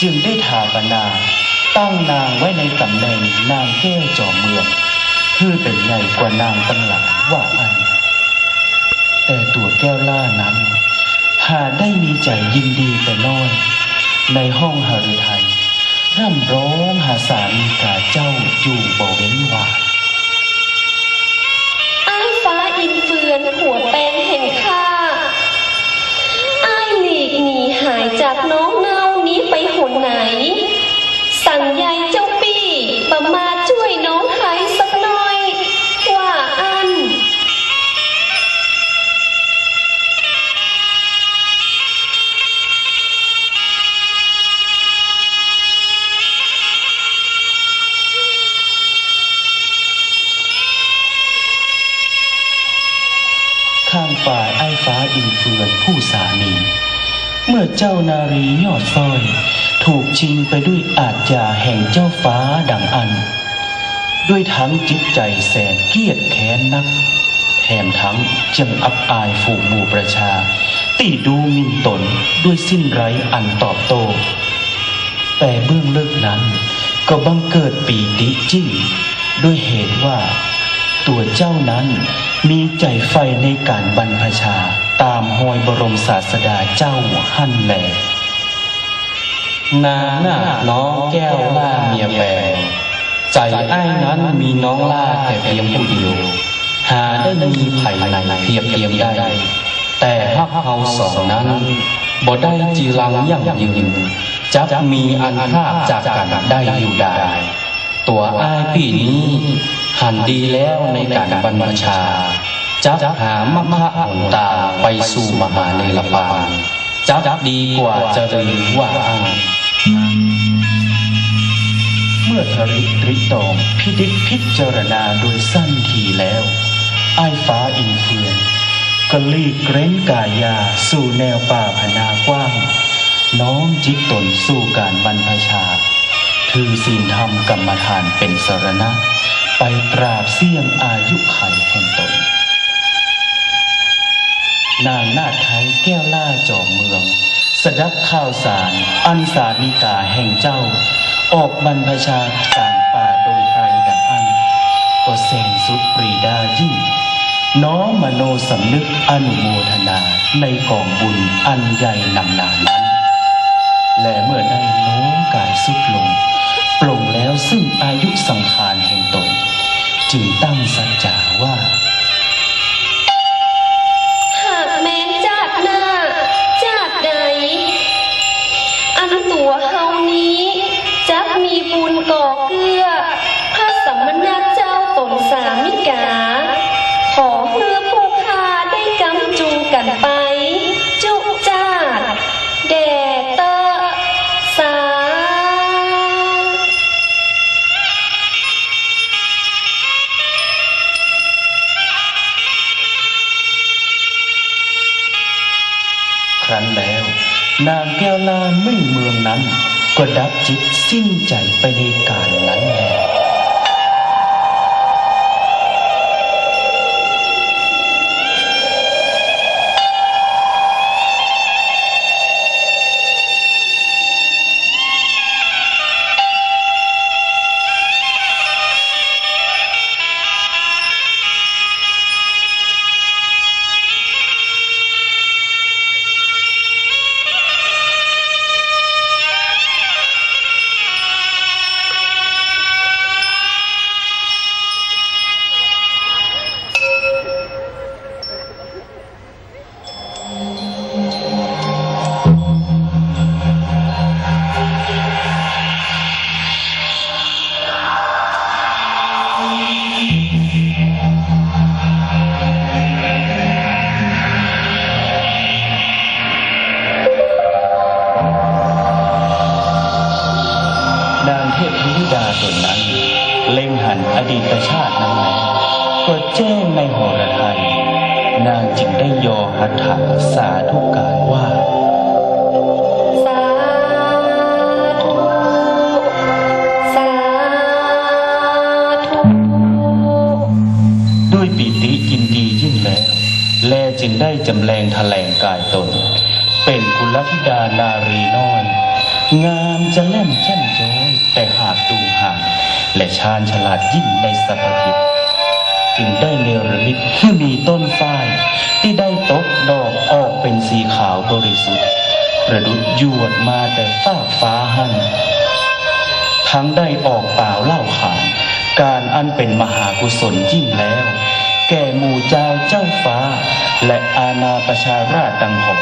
จึงได้ถาปนา ตั้งนางไว้ในตำแหน่งนางแก้วจอมเมืองคือเป็นใหญ่กว่านางตั้งหลายว่าอัน แต่ตัวแก้วล่านั้น หาได้มีใจยินดีแต่น้อย ในห้องหฤทัยร่ำร้องหาสามีกาเจ้าอยู่บ่เว้นวา สั่งยายเจ้าปี้ประมาช่วยน้องหายสักหน่อย ว่าอัน ข้างฝ่ายไอ้ฟ้าอินเฟือนผู้สามี เมื่อเจ้านารียอดสร้อย ถูกชิงไปด้วยอาจยาแห่งเจ้าฟ้าดังอัน ด้วยทั้งจิตใจแสนเกียดแค้นนัก แถมทั้งจึงอับอายฝูงหมู่ประชา ตีดูมินตนด้วยสิ้นไร้อันตอบโต้แต่เบื้องลึกนั้นก็บังเกิดปีติจิ้งด้วยเหตุว่า ตัวเจ้านั้นมีใจใฝ่ในการบรรพชาตามหอยบรมศาสดาเจ้าหั่นแหล นางนาน้องแก้วล่าเมียแปลงใจไอ้นั้นมีน้องล่าแต่เพียงผู้เดียว หาได้มีไผ่ในเพียบเทียมได้ แต่ฮักเฮาสองนั้นบ่ได้จีรังยั่งยืนจักมีอันภาจากกันได้อยู่ได้ ตัวอ้ายพี่นี้หันดีแล้วในการบรรพชา จักหามะมะหนตาไปสู่มหาเนรปานจักดีกว่าจะลืมว่าอ้าง เมื่อทริตริตองพิดิษพิจารณาโดยสั้นทีแล้วไอ้ฟ้าอินเฟือนก็ลีกเร้นกายาสู่แนวป่าพนากว้าง น้อมจิตตนสู่การบรรพชา ถือศีลธรรมกรรมฐานเป็นสรณะ ไปปราบเสี่ยงอายุไขแห่งตน นางนาไทยแก้วล่าจอมเมือง ดับข่าวสาร อันสานิกาแห่งเจ้า ออกบรรพชากลางป่าดงไพรดังอัน ก็แสนสุดปรีดายิ่ง น้อมมโนสำนึกอนุโมทนาในกองบุญอันใหญ่นำนานั้น และเมื่อได้โน้มกายสุดลงปลงแล้วซึ่งอายุสังขารแห่งตน จึงตั้งสัจจาว่า นางแก้วลาไม่เมืองนั้น ก็ดับจิตสิ้นใจไปในการนั้นแลน เทพธิดาตนนั้น เล็งหันอดีตชาตินั้นแล้วก็แจ้งในหรไทยนางจึงได้ยอหัตถะสาธุการว่าสาธุสาธุด้วยปีติยินดียิ่งแล้ว แลจึงได้จำแรงแถลงกายตน เป็นกุลธิดานารีน้อย งามจะเล่มแช่มจ้อยแต่ และชาญฉลาดยิ่งในสัพพิษจึงได้เนรมิตให้มีต้นฝ้ายที่ได้ตกดอกออกเป็นสีขาวบริสุทธิ์ ประดุดยวดมาแต่ฟากฟ้าหันทั้งได้ออกเปล่าเล่าขานการอันเป็นมหากุศลยิ่งแล้ว แก่หมู่เจ้าเจ้าฟ้า และอาณาประชาราชดังหอก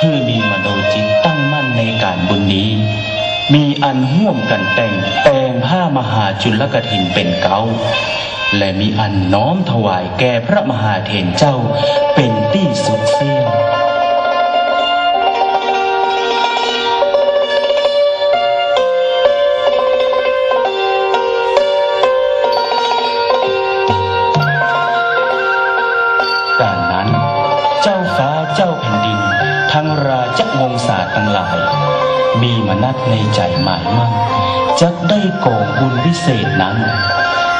คือมีมโนจิตตั้งมั่นในการบุญนี้ มีอันห่วมกันแต่งแปลงผ้ามหาจุลกถินเป็นเกาและมีอันน้อมถวายแก่พระมหาเถรเจ้าเป็นที่สุดเสิ้นการนั้น เจ้าฟ้าเจ้าแผ่นดิน ทั้งราชวงศาทั้งหลาย มีมนัตในใจหมายมั่นจะได้ก่อบุญวิเศษนั้น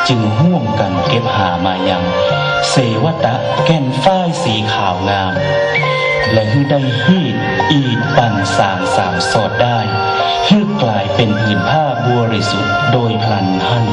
จึงห่วมกันเก็บหามายัง เสวตะแก่นฝ้ายสีขาวงาม และให้ได้ฮีดอีดปั่นสางสามสอดได้ให้กลายเป็นผืนผ้าบริสุทธิ์โดยพลันหัน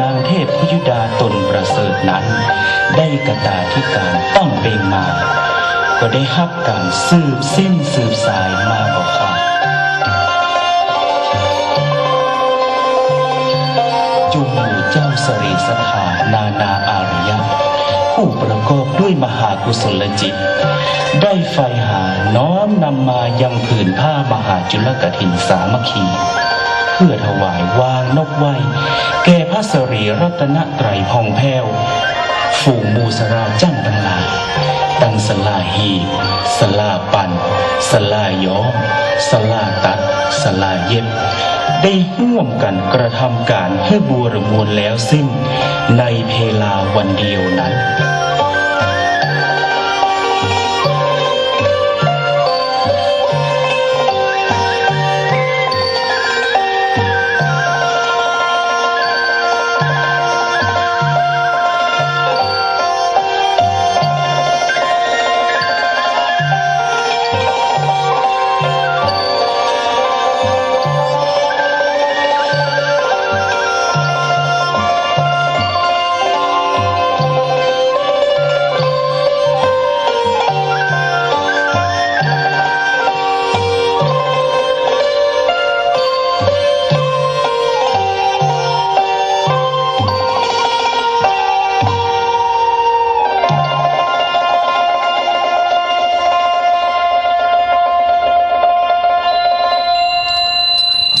นางเทพพยุดาตนประเสริฐนั้น ได้กระตาที่การต้องเบงมา ก็ได้ฮับการสืบเส้นสืบสายมาบอกค่ะจุมูเจ้าสรีสถานานาอารยะ ผู้ประกอบด้วยมหากุศลจิต ได้ไฟหาน้อมนำมายังผืนผ้ามหาจุลกถินสามัคคี พื่อถวายวางนกไว้แก่พระสรีรัตนไตรพองแพ้วฝูงมูสราจั่นทั้งลายตั้งสลาหีสลาปันสลาย้อมสลาตัด สลาเย็บ ได้ห่วมกันกระทำการให้บัวรมวลแล้วสิ้น ในเพลาวันเดียวนั้น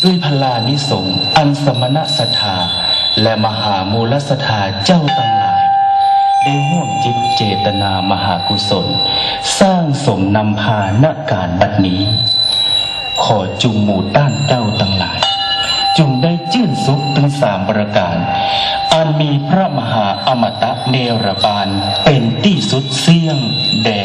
ด้วยพลานิสงส์อันสมณสถาและมหามูลสถาเจ้าต่างหลาย ได้ห่วมจิตเจตนามหากุศล สร้างสมนำพาณการบัดนี้ ขอจุงหมู่ต้านเจ้าต่างหลาย จุงได้จื่นสุขถึงสามประการ อันมีพระมหาอมตะเนรบาลเป็นที่สุดเสี่ยงแด่